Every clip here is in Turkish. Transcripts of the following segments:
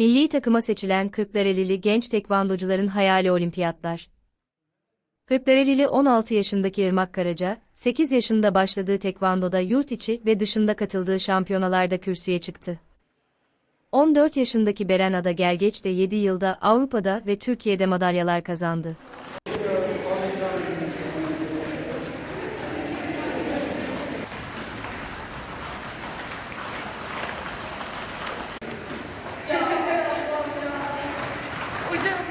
Milli takıma seçilen Kırklarelili genç tekvandocuların hayali olimpiyatlar. Kırklarelili 16 yaşındaki Irmak Karaca, 8 yaşında başladığı tekvandoda yurt içi ve dışında katıldığı şampiyonalarda kürsüye çıktı. 14 yaşındaki Beren Ada Gelgeç de 7 yılda Avrupa'da ve Türkiye'de madalyalar kazandı. We do.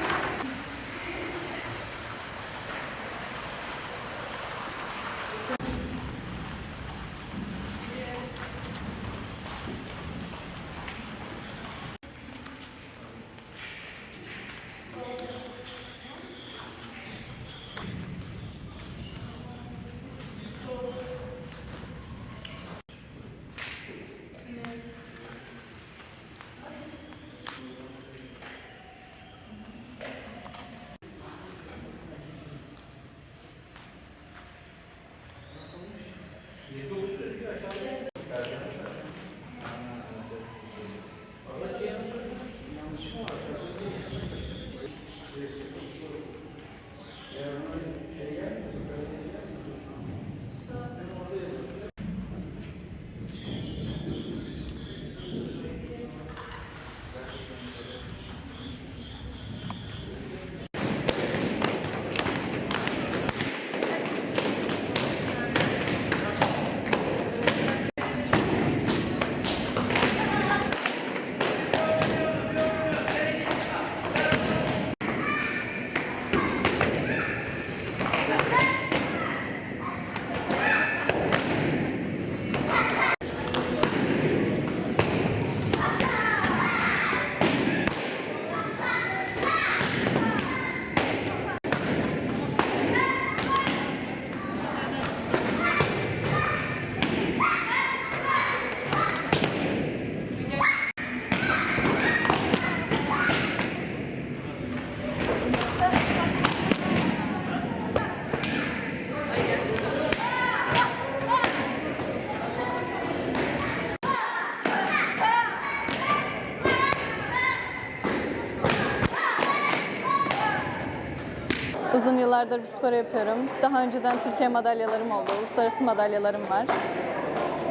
Uzun yıllardır bir spor yapıyorum. Daha önceden Türkiye madalyalarım oldu, uluslararası madalyalarım var.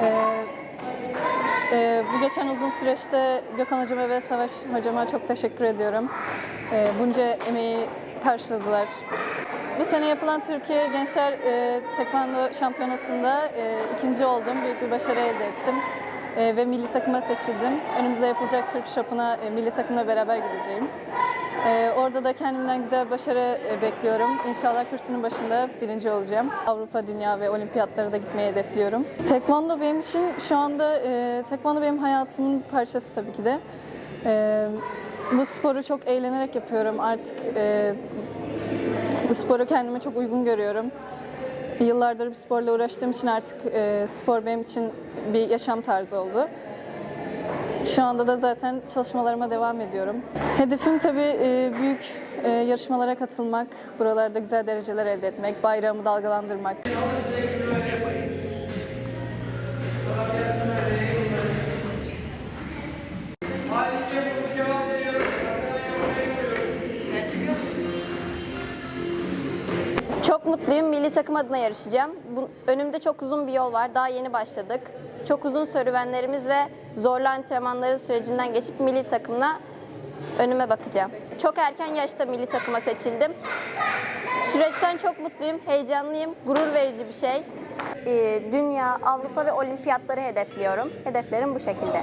Ee, e, bu geçen uzun süreçte Gökhan Hocama ve Savaş Hocama çok teşekkür ediyorum. Ee, bunca emeği karşıladılar. Bu sene yapılan Türkiye Gençler e, Tekvando Şampiyonası'nda e, ikinci oldum. Büyük bir başarı elde ettim. E, ve milli takıma seçildim. Önümüzde yapılacak Türk Shop'una e, milli takımla beraber gideceğim. Ee, orada da kendimden güzel bir başarı e, bekliyorum. İnşallah kürsünün başında birinci olacağım. Avrupa, dünya ve olimpiyatlara da gitmeyi hedefliyorum. Tekvando benim için şu anda, e, tekvando benim hayatımın parçası tabii ki de. E, bu sporu çok eğlenerek yapıyorum. Artık e, bu sporu kendime çok uygun görüyorum. Yıllardır bu sporla uğraştığım için artık e, spor benim için bir yaşam tarzı oldu. Şu anda da zaten çalışmalarıma devam ediyorum. Hedefim tabii e, büyük e, yarışmalara katılmak, buralarda güzel dereceler elde etmek, bayrağımı dalgalandırmak. Çok mutluyum. Milli takım adına yarışacağım. Önümde çok uzun bir yol var. Daha yeni başladık. Çok uzun serüvenlerimiz ve zorlu antrenmanların sürecinden geçip milli takımla önüme bakacağım. Çok erken yaşta milli takıma seçildim. Süreçten çok mutluyum, heyecanlıyım, gurur verici bir şey. Ee, dünya, Avrupa ve olimpiyatları hedefliyorum. Hedeflerim bu şekilde.